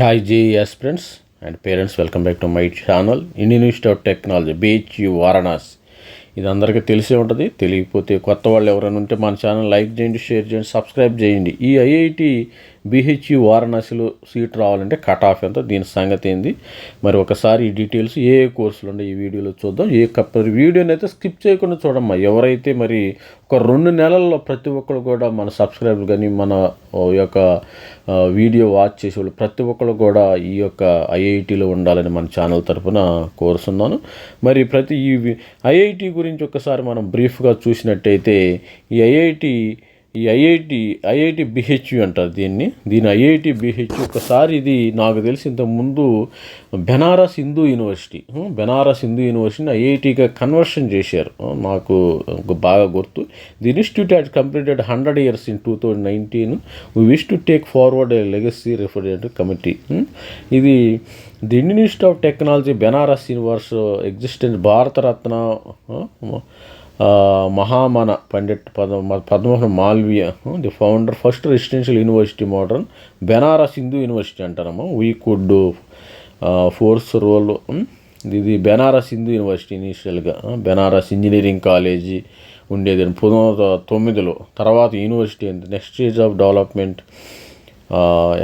Hi JS friends and parents welcome back to my channel Indian institute of technology BHU Varanasi ఇది అందరికీ తెలిసే ఉంటుంది తెలియకపోతే కొత్త వాళ్ళు ఎవరైనా ఉంటే మన ఛానల్ లైక్ చేయండి షేర్ చేయండి సబ్స్క్రైబ్ చేయండి. ఈ ఐఐటి బీహెచ్యు వారణాసిలో సీట్ రావాలంటే కట్ ఆఫ్ ఎంత? దీని సంగతి ఏంది? మరి ఒకసారి ఈ డీటెయిల్స్ ఏ ఏ కోర్సులు ఉన్నాయి ఈ వీడియోలో చూద్దాం. ఏ కప్ వీడియోని అయితే స్కిప్ చేయకుండా చూడమ్మా. ఎవరైతే మరి ఒక రెండు నెలల్లో ప్రతి ఒక్కరు కూడా మన సబ్స్క్రైబర్ కానీ మన ఓ యొక్క వీడియో వాచ్ చేసేవాళ్ళు ప్రతి ఒక్కరు కూడా ఈ యొక్క ఐఐటిలో ఉండాలని మన ఛానల్ తరపున కోరుతున్నాను మరి ప్రతి ఈ ఐఐటి గురించి ఒకసారి మనం బ్రీఫ్గా చూసినట్టయితే ఈ ఐఐటి ఈ ఐఐటి ఐఐటి బిహెచ్యు అంటారు దీన్ని. దీని ఐఐటి బిహెచ్యు ఒకసారి ఇది నాకు తెలిసి ఇంతకుముందు బెనారస్ హిందూ యూనివర్సిటీ బెనారస్ హిందూ యూనివర్సిటీని ఐఐటిగా కన్వర్షన్ చేశారు. నాకు బాగా గుర్తు. The institute had completed hundred years in two thousand nineteen we wish to take forward a legacy referent committee ఇది the Indian institute of technology Banaras universe existence Bharat Ratna Mahamana Pandit Padma పద్మోహన్ Malviya the founder first residential university modern Banaras Hindu university అంటారమ్మా we could force role ఇది Banaras Hindu university ఇనిషియల్గా Banaras engineering college ఉండేది. పంతొమ్మిది తొమ్మిదిలో తర్వాత university అయింది. Next stage of development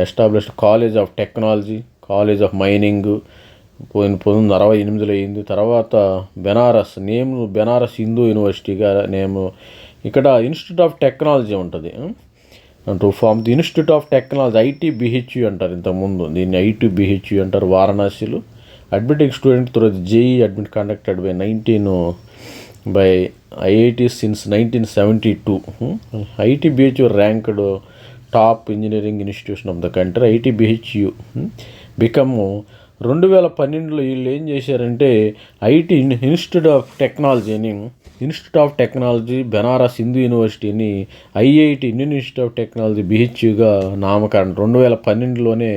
established college of technology college of mining పోయిన పంతొమ్మిది వందల అరవై ఎనిమిదిలో అయింది. తర్వాత బెనారస్ నేమ్ బెనారస్ హిందూ యూనివర్సిటీగా నేమ్ ఇక్కడ ఇన్స్టిట్యూట్ ఆఫ్ టెక్నాలజీ ఉంటుంది. To form the institute of technology IT BHU అంటారు ఇంతకుముందు. దీన్ని ఐటీ బిహెచ్యు అంటారు వారణాసిలో. Admitting student through JEE admit conducted by nineteen by IIT since nineteen seventy two IT BHU ranked top engineering institution of the country IT BHU become రెండు వేల పన్నెండులో వీళ్ళు ఏం చేశారంటే ఐటీ ఇన్స్టిట్యూట్ ఆఫ్ టెక్నాలజీని institute of technology Banaras Hindu యూనివర్సిటీని IIT Indian institute of technology బిహెచ్యుగా నామకరణం. రెండు వేల పన్నెండులోనే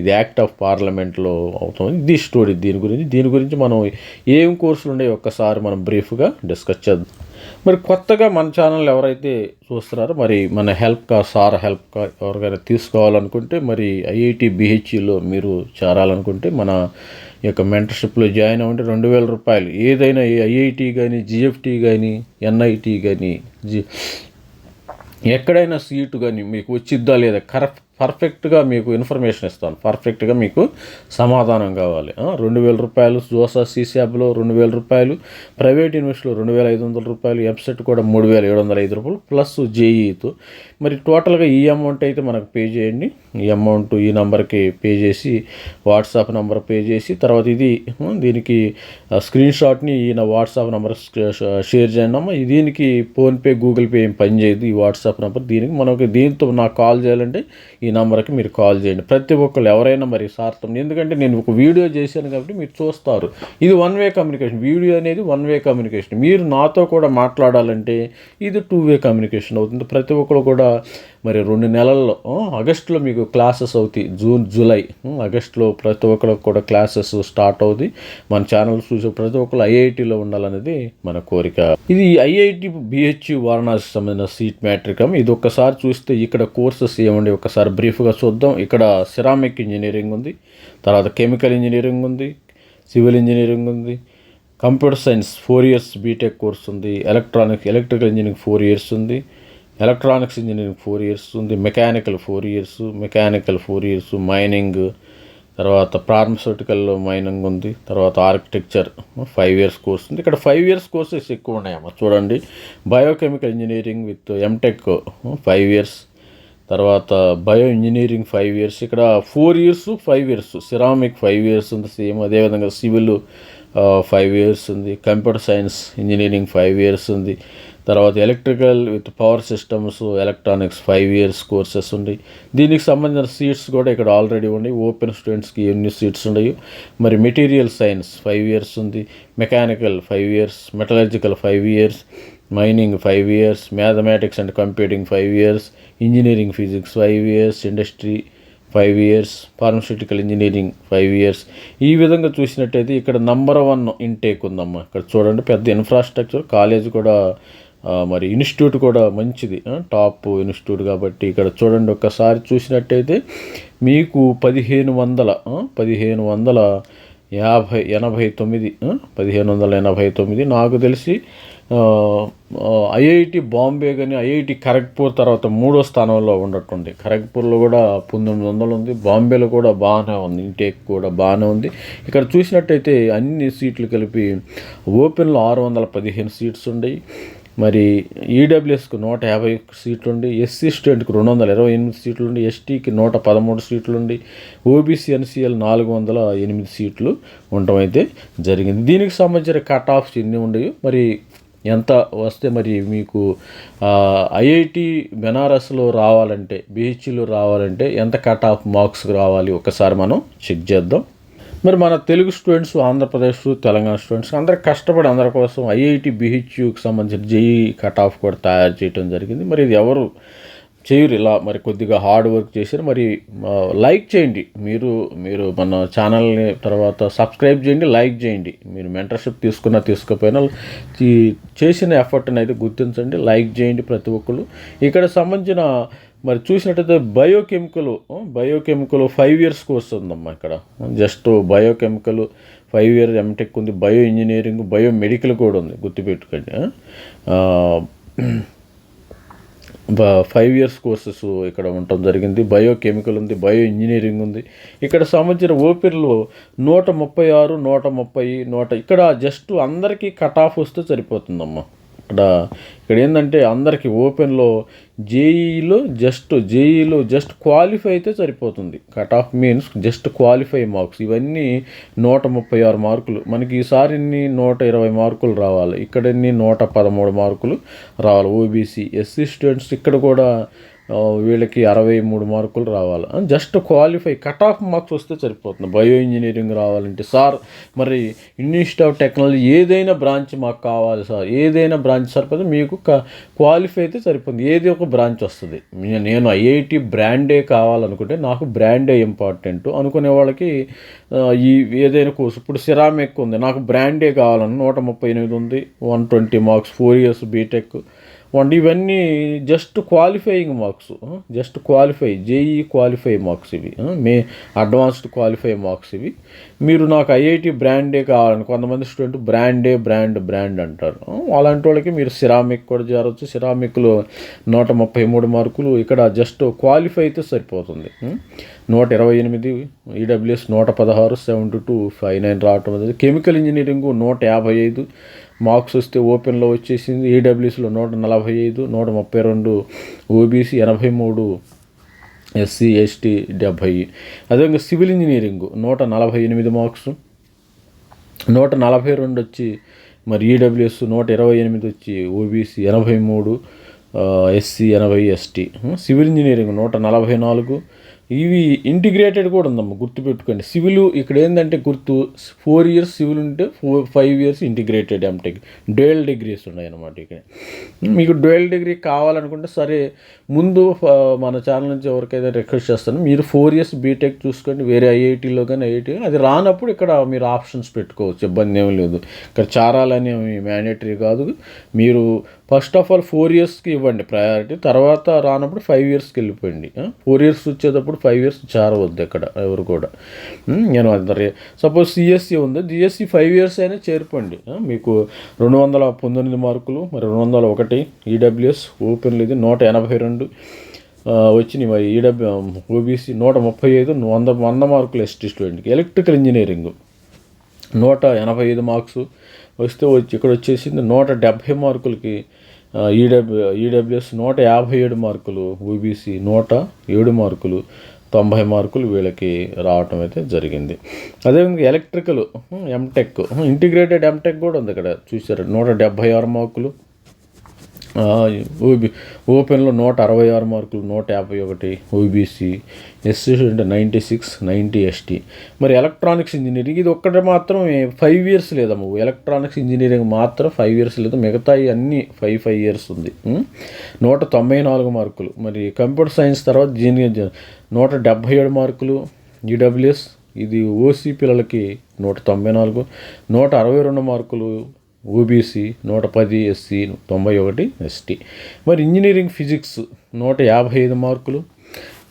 ఇది యాక్ట్ ఆఫ్ పార్లమెంట్లో అవుతుంది. ఇది స్టోరీ. దీని గురించి దీని గురించి మనం ఏం కోర్సులు ఉన్నాయి ఒక్కసారి మనం బ్రీఫ్గా డిస్కస్ చేద్దాం. మరి కొత్తగా మన ఛానల్ ఎవరైతే చూస్తున్నారో మరి మన హెల్ప్ కా సార్ హెల్ప్ కా ఎవరికైనా తీసుకోవాలనుకుంటే మరి ఐఐటి బిహెచ్ఈలో మీరు చేరాలనుకుంటే మన యొక్క మెంటర్షిప్లో జాయిన్ అవ్వండి. రెండు వేల రూపాయలు. ఏదైనా ఐఐటి కానీ జిఎఫ్టి కానీ ఎన్ఐటి కానీ జి ఎక్కడైనా సీటు కానీ మీకు వచ్చిద్దా లేదా కరెక్ట్ పర్ఫెక్ట్గా మీకు ఇన్ఫర్మేషన్ ఇస్తాను. పర్ఫెక్ట్గా మీకు సమాధానం కావాలి. రెండు వేల రూపాయలు జోసా సీసాబ్లో రెండు వేల రూపాయలు ప్రైవేట్ యూనివర్సిటీలో రెండు వేల ఐదు వందల రూపాయలు ఎంసెట్ కూడా మూడు వేల ఏడు వందల ఐదు రూపాయలు ప్లస్ జేఈతో మరి టోటల్గా ఈ అమౌంట్ అయితే మనకు పే చేయండి. ఈ అమౌంట్ ఈ నెంబర్కి పే చేసి వాట్సాప్ నెంబర్ పే చేసి తర్వాత ఇది దీనికి స్క్రీన్ షాట్ని ఈ నా వాట్సాప్ నెంబర్ షేర్ చేయండి అమ్మ. దీనికి ఫోన్పే గూగుల్ పే ఏం పని చేయదు. ఈ వాట్సాప్ నెంబర్ దీనికి మనకి దీంతో నాకు కాల్ చేయాలంటే ఈ ఈ నెంబర్కి మీరు కాల్ చేయండి. ప్రతి ఒక్కరు ఎవరైనా మరి సార్థం ఎందుకంటే నేను ఒక వీడియో చేశాను కాబట్టి మీరు చూస్తారు. ఇది వన్ వే కమ్యూనికేషన్. వీడియో అనేది వన్ వే కమ్యూనికేషన్. మీరు నాతో కూడా మాట్లాడాలంటే ఇది టూ వే కమ్యూనికేషన్ అవుతుంది. ప్రతి ఒక్కరు కూడా మరి రెండు నెలల్లో ఆగస్టులో మీకు క్లాసెస్ అవుతాయి. జూన్ జూలై ఆగస్టులో ప్రతి ఒక్కరికి కూడా క్లాసెస్ స్టార్ట్ అవుతాయి. మన ఛానల్ చూసే ప్రతి ఒక్కరు ఐఐటిలో ఉండాలనేది మన కోరిక. ఇది ఐఐటి బిహెచ్యు వారణాసి సంబంధించిన సీట్ మ్యాట్రికం. ఇది ఒక్కసారి చూస్తే ఇక్కడ కోర్సెస్ ఏమండి ఒకసారి బ్రీఫ్గా చూద్దాం. ఇక్కడ సిరామిక్ ఇంజనీరింగ్ ఉంది తర్వాత కెమికల్ ఇంజనీరింగ్ ఉంది సివిల్ ఇంజనీరింగ్ ఉంది computer science four years BTech course ఉంది electronic electrical engineering four years ఉంది ఎలక్ట్రానిక్స్ ఇంజనీరింగ్ ఫోర్ ఇయర్స్ ఉంది mechanical four years mechanical four years mining తర్వాత ఫార్మస్యూటికల్లో మైనింగ్ ఉంది తర్వాత ఆర్కిటెక్చర్ ఫైవ్ ఇయర్స్ కోర్స్ ఉంది. ఇక్కడ ఫైవ్ ఇయర్స్ కోర్సెస్ ఎక్కువ ఉన్నాయమ్మ చూడండి. Biochemical engineering with MTech five years తర్వాత బయో ఇంజనీరింగ్ ఫైవ్ ఇయర్స్ ఇక్కడ four years five years ceramic five years ఉంది సేమ్ అదేవిధంగా సివిల్ ఫైవ్ ఇయర్స్ ఉంది. Computer science engineering five years ఉంది. తర్వాత electrical with power systems electronics five years courses ఉన్నాయి దీనికి సంబంధించిన సీట్స్ కూడా ఇక్కడ ఆల్రెడీ ఉన్నాయి. ఓపెన్ స్టూడెంట్స్కి ఎన్ని సీట్స్ ఉన్నాయో మరి మెటీరియల్ సైన్స్ ఫైవ్ ఇయర్స్ ఉంది. Mechanical five years metallurgical five years mining five years mathematics and computing five years engineering physics five years industry five years pharmaceutical engineering five years. ఈ విధంగా చూసినట్టయితే ఇక్కడ number one intake ఉందమ్మా. ఇక్కడ చూడండి పెద్ద infrastructure college కూడా మరి ఇన్స్టిట్యూట్ కూడా మంచిది. టాప్ ఇన్స్టిట్యూట్ కాబట్టి ఇక్కడ చూడండి ఒక్కసారి చూసినట్టయితే మీకు పదిహేను వందల పదిహేను వందల యాభై ఎనభై తొమ్మిది పదిహేను వందల ఎనభై తొమ్మిది. నాకు తెలిసి ఐఐటి బాంబే కానీ ఐఐటి ఖరగ్పూర్ తర్వాత మూడో స్థానంలో ఉండట్టుంది ఖరగ్పూర్లో కూడా పంతొమ్మిది వందలు ఉంది. బాంబేలో కూడా బాగానే ఉంది. ఇంటేక్ కూడా బాగానే ఉంది. ఇక్కడ చూసినట్టయితే అన్ని సీట్లు కలిపి ఓపెన్లో ఆరు వందల పదిహేను సీట్స్ ఉన్నాయి మరి ఈడబ్ల్యూఎస్కు నూట యాభై సీట్లు ఉండి ఎస్సీ స్టూడెంట్కి రెండు వందల ఇరవై ఎనిమిది సీట్లుండి ఎస్టీకి నూట పదమూడు సీట్లుండి ఓబీసీ ఎన్సీఎల్ నాలుగు వందల ఎనిమిది సీట్లు ఉండటం అయితే జరిగింది. దీనికి సంబంధించిన కట్ ఆఫ్స్ ఎన్ని ఉండవు? మరి ఎంత వస్తే మరి మీకు ఐఐటి బెనారస్లో రావాలంటే బీహెచ్లో రావాలంటే ఎంత కట్ ఆఫ్ మార్క్స్ రావాలి? ఒకసారి మనం చెక్ చేద్దాం. మరి మన తెలుగు స్టూడెంట్స్ ఆంధ్రప్రదేశ్ తెలంగాణ స్టూడెంట్స్ అందరు కష్టపడి అందరి కోసం ఐఐటి బిహెచ్యుకి సంబంధించిన జేఈ కట్ ఆఫ్ కూడా తయారు చేయడం జరిగింది. మరి ఇది ఎవరు చేయరు ఇలా మరి కొద్దిగా హార్డ్ వర్క్ చేశారు. మరి లైక్ చేయండి. మీరు మీరు మన ఛానల్ని తర్వాత సబ్స్క్రైబ్ చేయండి లైక్ చేయండి. మీరు మెంటర్షిప్ తీసుకున్నా తీసుకోకపోయినా ఈ చేసిన ఎఫర్ట్ని అయితే గుర్తించండి లైక్ చేయండి ప్రతి ఒక్కరు ఇక్కడ సంబంధించిన మరి చూసినట్టయితే biochemical biochemical five years course ఉందమ్మా ఇక్కడ. Just biochemical five year MTech ఉంది బయో ఇంజనీరింగ్ బయో మెడికల్ కూడా ఉంది గుర్తుపెట్టుకోండి బ- ఫైవ్ ఇయర్స్ కోర్సెస్ ఇక్కడ ఉండటం జరిగింది బయోకెమికల్ ఉంది బయో ఇంజనీరింగ్ ఉంది. ఇక్కడ సంబంధించిన ఓపెన్లో నూట ముప్పై ఆరు నూట ముప్పై నూట ఇక్కడ జస్ట్ అందరికీ కట్ ఆఫ్ వస్తే సరిపోతుందమ్మా. ఇక్కడ ఇక్కడ ఏంటంటే అందరికీ ఓపెన్లో జేఈలో జస్ట్ జేఈలో జస్ట్ క్వాలిఫై అయితే సరిపోతుంది. Cut off means just qualify marks. ఇవన్నీ నూట ముప్పై ఆరు మార్కులు. మనకి ఈసారి నూట ఇరవై మార్కులు రావాలి. ఇక్కడన్నీ నూట పదమూడు మార్కులు రావాలి. ఓబీసీ ఎస్సీ స్టూడెంట్స్ ఇక్కడ కూడా వీళ్ళకి అరవై మూడు మార్కులు రావాలి. Just qualify cut off marks వస్తే సరిపోతుంది. బయో ఇంజనీరింగ్ రావాలంటే. సార్ మరి ఇన్స్టిట్యూట్ ఆఫ్ టెక్నాలజీ ఏదైనా బ్రాంచ్ మాకు కావాలి సార్. ఏదైనా బ్రాంచ్ సరిపోతే మీకు క- క్వాలిఫై అయితే సరిపోతుంది. ఏది ఒక బ్రాంచ్ వస్తుంది. నేను ఐఐటి బ్రాండే కావాలనుకుంటే నాకు బ్రాండే ఇంపార్టెంట్. అనుకునే వాళ్ళకి ఈ ఏదైనా కోర్సు. ఇప్పుడు సిరామిక్ ఉంది. నాకు బ్రాండే కావాలని నూట ముప్పై ఎనిమిది ఉంది. One twenty marks four years BTech. వండి ఇవన్నీ just qualifying marks just qualify JEE qualify marks ఇవి మే అడ్వాన్స్డ్ క్వాలిఫై మార్క్స్ ఇవి. మీరు నాకు ఐఐటి బ్రాండే కావాలని కొంతమంది స్టూడెంట్ బ్రాండే బ్రాండ్ బ్రాండ్ అంటారు అలాంటి వాళ్ళకి మీరు సిరామిక్ కూడా చేరవచ్చు సిరామిక్లో నూట ముప్పై మూడు మార్కులు ఇక్కడ జస్ట్ క్వాలిఫై అయితే సరిపోతుంది నూట ఇరవై ఎనిమిది ఈడబ్ల్యూఎస్ నూట పదహారు సెవెంటీ టూ ఫైవ్ నైన్ రావటం కెమికల్ ఇంజనీరింగ్ నూట యాభై ఐదు మార్క్స్ వస్తే ఓపెన్లో వచ్చేసింది ఈడబ్ల్యూసీలో నూట నలభై ఐదు నూట ముప్పై రెండు ఓబీసీ ఎనభై మూడు ఎస్సీ ఎస్టీ డెబ్భై. అదేవిధంగా సివిల్ ఇంజనీరింగ్ నూట నలభై ఎనిమిది మార్క్స్ నూట నలభై రెండు వచ్చి మరి ఈడబ్ల్యూఎస్ నూట ఇరవై ఎనిమిది వచ్చి ఓబీసీ ఎనభై మూడు ఎస్సీ ఎనభై ఎస్టీ. సివిల్ ఇంజనీరింగ్ నూట నలభై నాలుగు ఇవి ఇంటిగ్రేటెడ్ కూడా ఉందమ్మా గుర్తుపెట్టుకోండి. సివిల్ ఇక్కడ ఏంటంటే గుర్తు ఫోర్ ఇయర్స్ సివిల్ ఉంటే four five years integrated MTech dual degrees ఉన్నాయి అన్నమాట ఇక్కడ. మీకు డ్యూయల్ డిగ్రీ కావాలనుకుంటే సరే ముందు మన ఛానల్ నుంచి ఎవరికైతే రిక్వెస్ట్ చేస్తాను మీరు ఫోర్ ఇయర్స్ బీటెక్ చూసుకోండి వేరే ఐఐటీలో కానీ ఐఐటీ అది రానప్పుడు ఇక్కడ మీరు ఆప్షన్స్ పెట్టుకోవచ్చు ఇబ్బంది ఏమీ లేదు. ఇక్కడ చారాలని మ్యాండేటరీ కాదు. మీరు ఫస్ట్ ఆఫ్ ఆల్ ఫోర్ ఇయర్స్కి ఇవ్వండి ప్రయారిటీ తర్వాత రానప్పుడు ఫైవ్ ఇయర్స్కి వెళ్ళిపోయింది ఫోర్ ఇయర్స్ వచ్చేటప్పుడు ఫైవ్ ఇయర్స్ చేరవద్దు ఇక్కడ ఎవరు కూడా. నేను అందరి సపోజ్ సిఎస్సి ఉంది జిఎస్సి ఫైవ్ ఇయర్స్ అయినా చేరిపోండి. మీకు రెండు వందల పంతొమ్మిది మార్కులు మరి రెండు వందల ఒకటి ఈడబ్ల్యూఎస్ ఓపెన్లు ఇది నూట ఎనభై రెండు రెండు వచ్చినాయి మరి ఈడబ్ల్యూ ఓబీసీ నూట ముప్పై ఐదు వంద వంద మార్కులు ఎస్టీ స్టూడెంట్కి. ఎలక్ట్రికల్ ఇంజనీరింగ్ నూట ఎనభై ఐదు మార్క్స్ వస్తే వచ్చి ఇక్కడ వచ్చేసింది నూట డెబ్భై మార్కులకి ఈడబ్ల్యూ ఈడబ్ల్యూఎస్ నూట యాభై ఏడు మార్కులు ఓబీసీ నూట ఏడు మార్కులు తొంభై మార్కులు వీళ్ళకి రావటం అయితే జరిగింది. అదేవిధంగా ఎలక్ట్రికల్ ఎంటెక్ ఇంటిగ్రేటెడ్ ఎంటెక్ కూడా ఉంది ఇక్కడ. చూసారు నూట డెబ్భై ఆరు మార్కులు ఓబీ ఓపెన్లో నూట అరవై ఆరు మార్కులు నూట యాభై ఒకటి ఓబీసీ ఎస్సీ అంటే నైంటీ సిక్స్ నైంటీ ఎస్టీ. మరి ఎలక్ట్రానిక్స్ ఇంజనీరింగ్ ఇది ఒక్కటే మాత్రం ఫైవ్ ఇయర్స్ లేదమ్మ. ఎలక్ట్రానిక్స్ ఇంజనీరింగ్ మాత్రం ఫైవ్ ఇయర్స్ లేదు. మిగతా అన్నీ ఫైవ్ ఫైవ్ ఇయర్స్ ఉంది. నూట తొంభై నాలుగు మార్కులు. మరి కంప్యూటర్ సైన్స్ తర్వాత జీనియర్ నూట డెబ్భై ఏడు మార్కులు. ఈడబ్ల్యూఎస్. ఇది ఓసీ పిల్లలకి నూట తొంభై నాలుగు. నూట అరవై రెండు మార్కులు ఓబీసీ నూట పది ఎస్సీ తొంభై ఒకటి ఎస్టీ. మరి ఇంజనీరింగ్ ఫిజిక్స్ నూట యాభై ఐదు మార్కులు.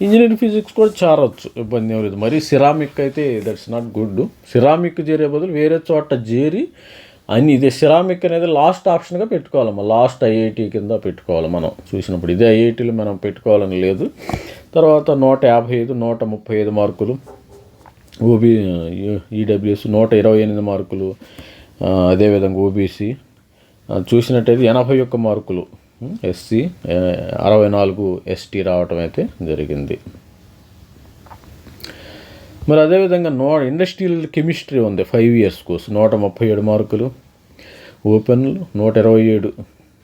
ఇంజనీరింగ్ ఫిజిక్స్ కూడా చేరవచ్చు ఇబ్బంది ఏం లేదు. మరి సిరామిక్ అయితే దట్స్ నాట్ గుడ్ సిరామిక్ చేరే బదులు వేరే చోట చేరి అని ఇదే సిరామిక్ అనేది లాస్ట్ ఆప్షన్గా పెట్టుకోవాలమ్మా లాస్ట్ ఐఐటి కింద పెట్టుకోవాలి మనం. చూసినప్పుడు ఇదే ఐఐటీలు మనం పెట్టుకోవాలని లేదు. తర్వాత నూట యాభై ఐదు నూట ముప్పై ఐదు మార్కులు. ఓబీ ఈడబ్ల్యూఎస్ నూట ఇరవై ఎనిమిది మార్కులు. అదేవిధంగా ఓబీసీ చూసినట్టయితే ఎనభై ఒక్క మార్కులు ఎస్సీ అరవై నాలుగు ఎస్టీ రావటం అయితే జరిగింది. మరి అదేవిధంగా నో ఇండస్ట్రియల్ కెమిస్ట్రీ ఉంది ఫైవ్ ఇయర్స్ కోర్స్ నూట ముప్పై ఏడు మార్కులు. ఓపెన్ నూట ఇరవై ఏడు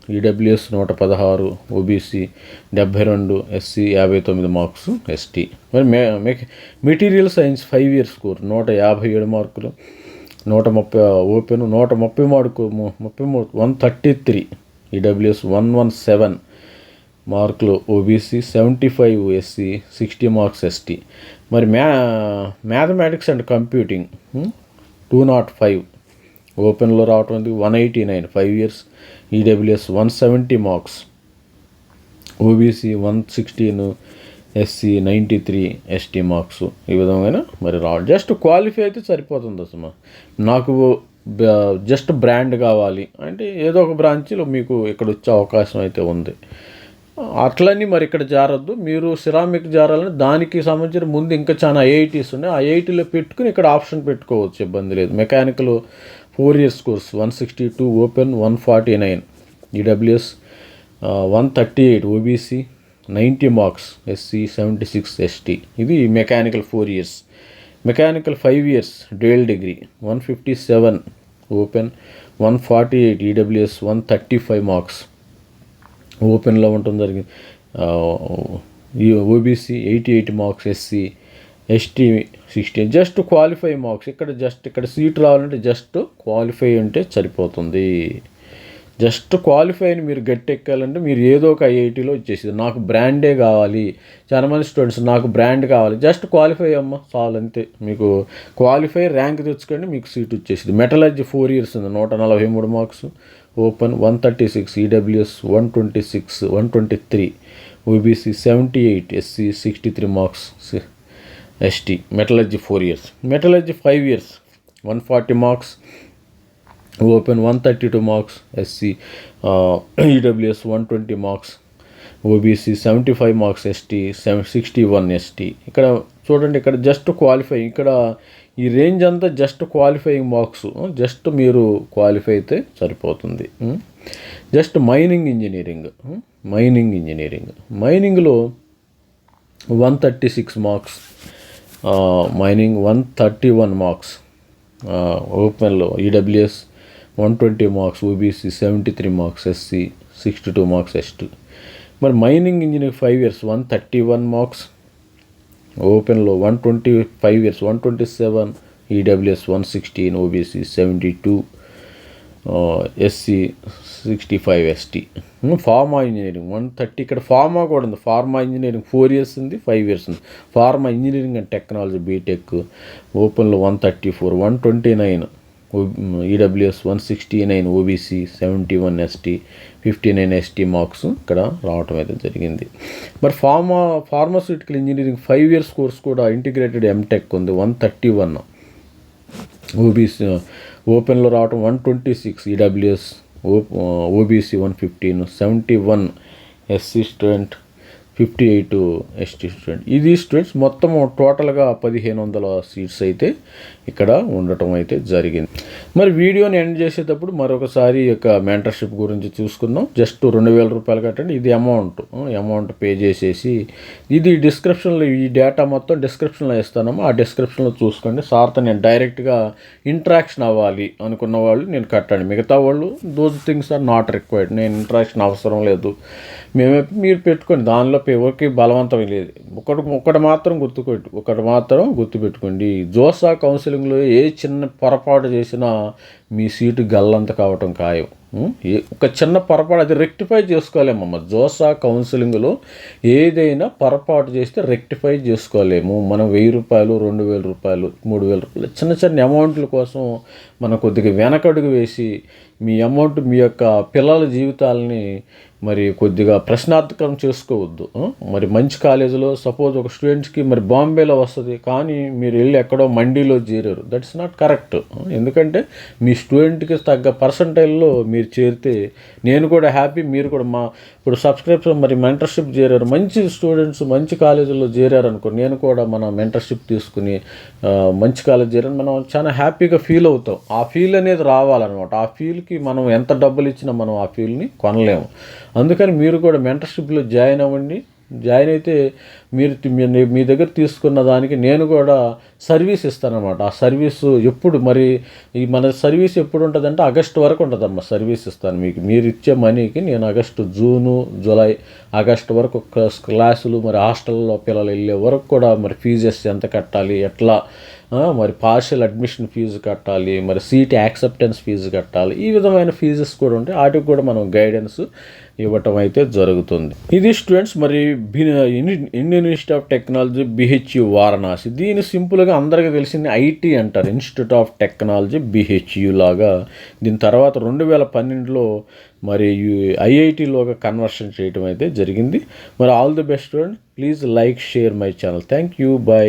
ఈడబ్ల్యూఎస్ నూట పదహారు ఓబీసీ డెబ్బై రెండు ఎస్సీ యాభై తొమ్మిది మార్క్స్ ఎస్టీ మరి మే మె- material science five years score నూట యాభై ఏడు మార్కులు. నూట ముప్పై ఓపెన్ నూట ముప్పై మార్కు ముప్పై మూడు one thirty three EWS one one seven మార్కులు OBC seventy five SC sixty marks ST. మరి మ్యా mathematics and computing two not five ఓపెన్లో రావటం one eighty nine five years EWS one seventy marks OBC one sixteen SC ninety three ST marks ఈ విధమైన మరి రా just qualify అయితే సరిపోతుంది అసలు. నాకు జస్ట్ బ్రాండ్ కావాలి అంటే ఏదో ఒక బ్రాంచ్లో మీకు ఇక్కడ వచ్చే అవకాశం అయితే ఉంది. అట్లని మరి ఇక్కడ జారద్దు. మీరు సిరామిక్ జారాలని దానికి సంబంధించిన ముందు ఇంకా చాలా ఐఐటీస్ ఉన్నాయి. ఆ ఐఐటీలో పెట్టుకుని ఇక్కడ ఆప్షన్ పెట్టుకోవచ్చు ఇబ్బంది లేదు. Mechanical four years course one sixty two open one forty nine EWS one thirty eight OBC ninety marks SC seventy six ST ఇది mechanical four years mechanical five years dual degree one fifty seven open one forty eight EWS one thirty five marks ఓపెన్లో ఉండటం జరిగింది. ఈ OBC eighty eight marks SC ST sixty just qualify marks ఇక్కడ just ఇక్కడ seat రావాలంటే just qualify ఉంటే సరిపోతుంది. Just qualify అని మీరు గట్టెక్కాలంటే మీరు ఏదో ఒక ఐఐటీలో వచ్చేసింది. నాకు బ్రాండే కావాలి. చాలామంది స్టూడెంట్స్ నాకు బ్రాండ్ కావాలి. జస్ట్ క్వాలిఫై అమ్మ చాలు అంతే. మీకు క్వాలిఫై ర్యాంక్ తెచ్చుకోండి మీకు సీట్ వచ్చేసింది. మెటలజీ ఫోర్ ఇయర్స్ ఉంది. నూట నలభై మూడు marks. Open one thirty six EWS one twenty six one twenty three OBC seventy eight SC sixty three marks. ST. Metallurgy four years. Metallurgy five years. One forty marks. Open one thirty two marks SC EWS one twenty marks OBC seventy five marks ST seven sixty one ST ఇక్కడ చూడండి ఇక్కడ just qualify ఇక్కడ ఈ range అంతా just qualifying marks just మీరు qualify అయితే సరిపోతుంది just mining engineering mining engineering మైనింగ్లో one thirty six marks mining one thirty one marks ఓపెన్లో EWS one twenty marks OBC seventy three marks SC sixty two marks ST మరి mining engineer five years one thirty one marks ఓపెన్లో one twenty five years one twenty seven EWS one sixteen OBC seventy two SC sixty five ST pharma engineering one thirty ఇక్కడ pharma కూడా ఉంది. Pharma engineering four years ఉంది five years ఉంది. Pharma engineering and technology BTech ఓపెన్లో one thirty four one twenty nine EWS one sixty nine OBC seventy one ST fifty nine ST marks ఇక్కడ రావటం అయితే జరిగింది. మరి pharma pharmaceutical engineering five years course కూడా integrated MTech ఉంది one thirty one OBC ఓపెన్లో రావటం వన్ ట్వంటీ సిక్స్ ఈడబ్ల్యూఎస్ ఓ OBC one fifteen seventy one SC student fifty eight ST student ఇది స్టూడెంట్స్ మొత్తం టోటల్గా పదిహేను వందల సీట్స్ అయితే ఇక్కడ ఉండటం అయితే జరిగింది. మరి వీడియోని ఎండ్ చేసేటప్పుడు మరొకసారి యొక్క మెంటర్షిప్ గురించి చూసుకుందాం. జస్ట్ రెండు వేల రూపాయలు కట్టండి. ఇది అమౌంట్ అమౌంట్ పే చేసేసి ఇది డిస్క్రిప్షన్లో ఈ డేటా మొత్తం డిస్క్రిప్షన్లో ఇస్తాను ఆ డిస్క్రిప్షన్లో చూసుకోండి. సార్తో నేను డైరెక్ట్గా ఇంట్రాక్షన్ అవ్వాలి అనుకున్న వాళ్ళు నేను కట్టండి. మిగతా వాళ్ళు those things are not required నేను ఇంట్రాక్షన్ అవసరం లేదు. మేమే మీరు పెట్టుకోండి. దానిలో ఎవరికి బలవంతం లేదు. ఒకటి ఒకటి మాత్రం గుర్తుపెట్టు ఒకటి మాత్రం గుర్తుపెట్టుకోండి. జోసా కౌన్సిలింగ్లో ఏ చిన్న పొరపాటు చేసినా మీ సీటు గల్లంత కావటం ఖాయం. ఏ ఒక చిన్న పొరపాటు అది రెక్టిఫై చేసుకోలేమమ్మ జోసా కౌన్సిలింగ్లో ఏదైనా పొరపాటు చేస్తే రెక్టిఫై చేసుకోలేము. మనం వెయ్యి రూపాయలు రెండు వేల రూపాయలు మూడు వేల రూపాయలు చిన్న చిన్న అమౌంట్ల కోసం మనం కొద్దిగా వెనకడుగు వేసి మీ అమౌంట్ మీ యొక్క పిల్లల జీవితాలని మరి కొద్దిగా ప్రశ్నార్థకం చేసుకోవద్దు మరి మంచి కాలేజీలో సపోజ్ ఒక స్టూడెంట్స్కి మరి బాంబేలో వస్తుంది కానీ మీరు వెళ్ళి ఎక్కడో మండీలో చేరారు. దట్స్ నాట్ కరెక్ట్ ఎందుకంటే మీ స్టూడెంట్కి తగ్గ పర్సంటైల్లో మీరు చేరితే నేను కూడా హ్యాపీ మీరు కూడా మా ఇప్పుడు సబ్స్క్రిప్షన్ మరి మెంటర్షిప్ చేరారు. మంచి స్టూడెంట్స్ మంచి కాలేజీలో చేరారు అనుకో నేను కూడా మనం మెంటర్షిప్ తీసుకుని మంచి కాలేజ్ చేరాను మనం చాలా హ్యాపీగా ఫీల్ అవుతాం. ఆ ఫీల్ అనేది రావాలన్నమాట. ఆ ఫీల్కి మనం ఎంత డబ్బులు ఇచ్చినా మనం ఆ ఫీల్ని కొనలేము. అందుకని మీరు కూడా మెంటర్షిప్లో జాయిన్ అవ్వండి. జాయిన్ అయితే మీరు తి- మీ- మీ దగ్గర తీసుకున్న దానికి నేను కూడా సర్వీస్ ఇస్తానమాట ఆ సర్వీస్ ఎప్పుడు మరి ఈ మన సర్వీస్ ఎప్పుడు ఉంటుందంటే ఆగస్టు వరకు ఉంటుందమ్మా సర్వీస్ ఇస్తాను మీకు. మీరు ఇచ్చే మనీకి నేను ఆగస్టు జూను జూలై ఆగస్టు వరకు క్లాసులు మరి హాస్టల్లో పిల్లలు వెళ్ళే వరకు కూడా మరి ఫీజెస్ ఎంత కట్టాలి ఎట్లా మరి పార్షియల్ అడ్మిషన్ ఫీజు కట్టాలి మరి సీట్ యాక్సెప్టెన్స్ ఫీజు కట్టాలి ఈ విధమైన ఫీజెస్ కూడా ఉంటాయి వాటికి కూడా మనం గైడెన్స్ ఇవ్వటం అయితే జరుగుతుంది. ఇది స్టూడెంట్స్ మరి Indian Institute of Technology BHU Varanasi. దీని సింపుల్గా అందరికీ తెలిసింది ఐటీ అంటారు. ఇన్స్టిట్యూట్ ఆఫ్ టెక్నాలజీ బిహెచ్యు లాగా. దీని తర్వాత రెండు వేల పన్నెండులో మరి ఐఐటిలోగా కన్వర్షన్ చేయడం అయితే జరిగింది. మరి all the best student please like share my channel thank you bye